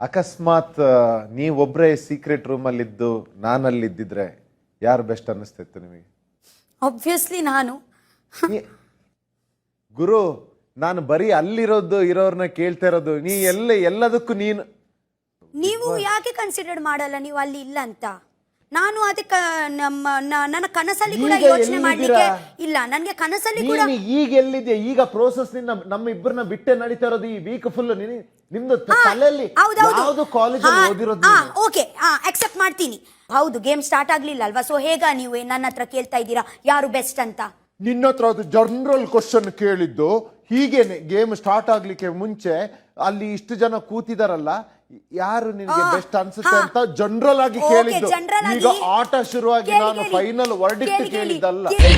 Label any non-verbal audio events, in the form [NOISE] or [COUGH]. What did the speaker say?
ಅಕಸ್ಮಾತ್ ನೀವೊಬ್ಬರೇ ಸೀಕ್ರೆಟ್ ರೂಮಲ್ಲಿದ್ದು ನಾನಲ್ಲಿದ್ದಿದ್ರೆ ಯಾರು ಬೆಸ್ಟ್ ಅನ್ನಿಸ್ತಿತ್ತು ನಿಮಗೆ? ಆಬ್ವಿಯಸ್ಲಿ ನಾನು. [LAUGHS] ನೀ- ಗುರು ನಾನು ಬರೀ ಅಲ್ಲಿರೋದು ಇರೋರ್ನ ಕೇಳ್ತಾ ಇರೋದು ನೀ ಎಲ್ಲ ಎಲ್ಲದಕ್ಕೂ ನೀನು. ನೀವು ಯಾಕೆ ಕನ್ಸಿಡರ್ ಮಾಡಲ್ಲ ನೀವು ಅಲ್ಲಿ ಇಲ್ಲ ಅಂತ? ನಾನು ಅದಕ್ಕೆ ನಮ್ಮ ನ- ನನ್ನ ಕನಸಲ್ಲಿ ಕೂಡ ಈಗ ಯೋಚನೆ ಮಾಡಲಿಕ್ಕೆ ಎಲ್ಲಿದ್ದೀರಾ? ಇಲ್ಲ. ನನಗೆ ಕನಸಲ್ಲಿ ಕೂಡ ನೀನು ಈಗ ಎಲ್ಲಿದೆ ಈಗ ಪ್ರೋಸೆಸ್ ನಿನ್ನ ನಮ್ಮ ಇಬ್ಬರನ್ನ ಬಿಟ್ಟೆ ನಡೀತಾ ಇರೋದು ಈ ವೀಕ್ ಫುಲ್ ನಿಮ್ದು ತ- ತಲೆಯಲ್ಲಿ ಯಾವುದು ಕಾಲೇಜ್ ಓದಿರೋದು ನೀನು? ಓಕೆ ಅಕ್ಸೆಪ್ಟ್ ಮಾಡ್ತೀನಿ. ಹೌದು ಗೇಮ್ ಸ್ಟಾರ್ಟ್ ಆಗ್ಲಿಲ್ಲ ಅಲ್ವಾ? ಸೊ ಹೇಗ ನೀವು ನನ್ನ ಹತ್ರ ಕೇಳ್ತಾ ಇದ್ದೀರಾ? ಯಾರು ಬೆಸ್ಟ್ ಅಂತ? ನಿನ್ನ ಹತ್ರ ಅದು ಜನರಲ್ ಕ್ವಶನ್ ಕೇಳಿದ್ದು. ಹೀಗೇನೆ ಗೇಮ್ ಸ್ಟಾರ್ಟ್ ಆಗ್ಲಿಕ್ಕೆ ಮುಂಚೆ ಅಲ್ಲಿ ಇಷ್ಟು ಜನ ಕೂತಿದಾರಲ್ಲ ಯಾರು ನಿನಗೆ ಬೆಸ್ಟ್ ಅನ್ಸುತ್ತೆ ಅಂತ ಜನರಲ್ ಆಗಿ ಕೇಳಿದ್ದು general ಈಗ ಆಟ ಶುರುವಾಗಿ ಕೇಳಿ, ನಾನು ಕೇಳಿ. ಫೈನಲ್ ವರ್ಡಿಕ್ಟ್ ಕೇಳಿ, ಕೇಳಿ. ಕೇಳಿದ್ದಲ್ಲ ಕೇಳಿ.